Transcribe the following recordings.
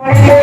Yeah.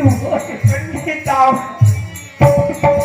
அவனை கண்டாய்